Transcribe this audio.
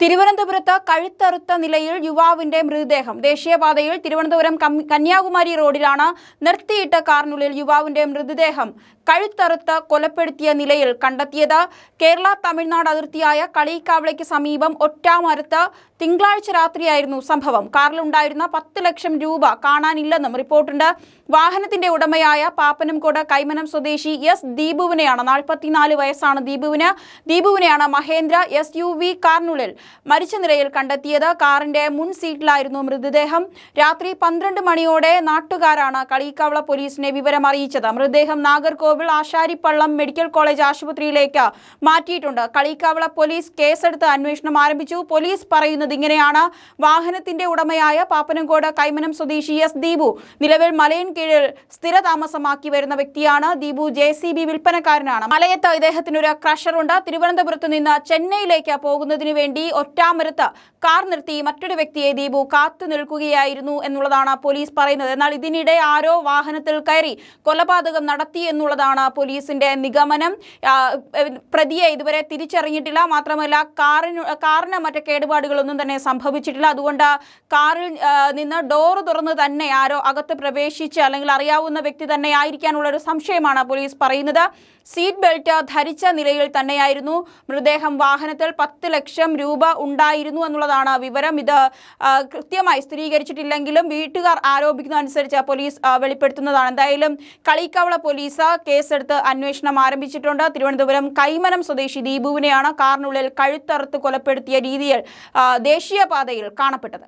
തിരുവനന്തപുരത്ത് കഴുത്തറുത്ത നിലയിൽ യുവാവിന്റെ മൃതദേഹം. ദേശീയപാതയിൽ തിരുവനന്തപുരം കന്യാകുമാരി റോഡിലാണ് നിർത്തിയിട്ട കാറിനുള്ളിൽ യുവാവിന്റെ മൃതദേഹം കഴുത്തറുത്ത് കൊലപ്പെടുത്തിയ നിലയിൽ കണ്ടെത്തിയത്. കേരള തമിഴ്നാട് അതിർത്തിയായ കളിയിക്കാവിളയ്ക്ക് സമീപം ഒറ്റാമരത്ത് തിങ്കളാഴ്ച രാത്രിയായിരുന്നു സംഭവം. കാറിലുണ്ടായിരുന്ന പത്ത് ലക്ഷം രൂപ കാണാനില്ലെന്നും റിപ്പോർട്ടുണ്ട്. വാഹനത്തിന്റെ ഉടമയായ പാപ്പനംകോട് കൈമനം സ്വദേശി എസ് ദീപുവിനെയാണ് നാൽപ്പത്തിനാല് വയസ്സാണ് ദീപുവിന്. ദീപുവിനെയാണ് മഹേന്ദ്ര എസ് യു വി കാറിനുള്ളിൽ മരിച്ച നിലയിൽ കണ്ടെത്തിയത് കാറിന്റെ മുൻ സീറ്റിലായിരുന്നു മൃതദേഹം. രാത്രി പന്ത്രണ്ട് മണിയോടെ നാട്ടുകാരാണ് കളിയിക്കാവള പോലീസിനെ വിവരം അറിയിച്ചത്. മൃതദേഹം നാഗർകോവിൽ ആശാരിപ്പള്ളം മെഡിക്കൽ കോളേജ് ആശുപത്രിയിലേക്ക് മാറ്റിയിട്ടുണ്ട്. കളിയിക്കാവള പോലീസ് കേസെടുത്ത് അന്വേഷണം ആരംഭിച്ചു. പോലീസ് പറയുന്നത് ഇങ്ങനെയാണ്. വാഹനത്തിന്റെ ഉടമയായ പാപ്പനംകോട് കൈമനം സ്വദേശി എസ് ദീപു. നിലവിൽ മലയൻ കീഴിൽ സ്ഥിരതാമസമാക്കി വരുന്ന വ്യക്തിയാണ്. ദീപു ജെ സി ബി വിൽപ്പനക്കാരനാണ്. മലയത്ത് ഇദ്ദേഹത്തിനൊരു ക്രഷറുണ്ട്. തിരുവനന്തപുരത്ത് നിന്ന് ചെന്നൈയിലേക്ക് പോകുന്നതിന് വേണ്ടി ഒറ്റാമരത്ത് കാർ നിർത്തി മറ്റൊരു വ്യക്തിയെ ദീപു കാത്തു നിൽക്കുകയായിരുന്നു എന്നുള്ളതാണ് പോലീസ് പറയുന്നത്. എന്നാൽ ഇതിനിടെ ആരോ വാഹനത്തിൽ കയറി കൊലപാതകം നടത്തി എന്നുള്ളതാണ് പോലീസിന്റെ നിഗമനം. പ്രതിയെ ഇതുവരെ തിരിച്ചറിഞ്ഞിട്ടില്ല. മാത്രമല്ല കാറിന് കാറിന് മറ്റ് കേടുപാടുകളൊന്നും തന്നെ സംഭവിച്ചിട്ടില്ല. അതുകൊണ്ട് കാറിൽ നിന്ന് ഡോർ തുറന്ന് തന്നെ ആരോ അകത്ത് പ്രവേശിച്ച് അല്ലെങ്കിൽ അറിയാവുന്ന വ്യക്തി തന്നെ ആയിരിക്കാനുള്ള ഒരു സംശയമാണ് പോലീസ് പറയുന്നത്. സീറ്റ് ബെൽറ്റ് ധരിച്ച നിലയിൽ തന്നെയായിരുന്നു മൃതദേഹം. വാഹനത്തിൽ പത്ത് ലക്ഷം രൂപ ഉണ്ടായിരുന്നു എന്നുള്ളതാണ് വിവരം. ഇത് കൃത്യമായി സ്ഥിരീകരിച്ചിട്ടില്ലെങ്കിലും വീട്ടുകാർ ആരോപിക്കുന്ന അനുസരിച്ച് പോലീസ് വെളിപ്പെടുത്തുന്നതാണ്. എന്തായാലും കളിക്കാവള പോലീസ് കേസെടുത്ത് അന്വേഷണം ആരംഭിച്ചിട്ടുണ്ട്. തിരുവനന്തപുരം കൈമനം സ്വദേശി ദീപുവിനെയാണ് കാറിനുള്ളിൽ കഴുത്തറുത്ത് കൊലപ്പെടുത്തിയ രീതിയിൽ ദേശീയപാതയിൽ കാണപ്പെട്ടത്.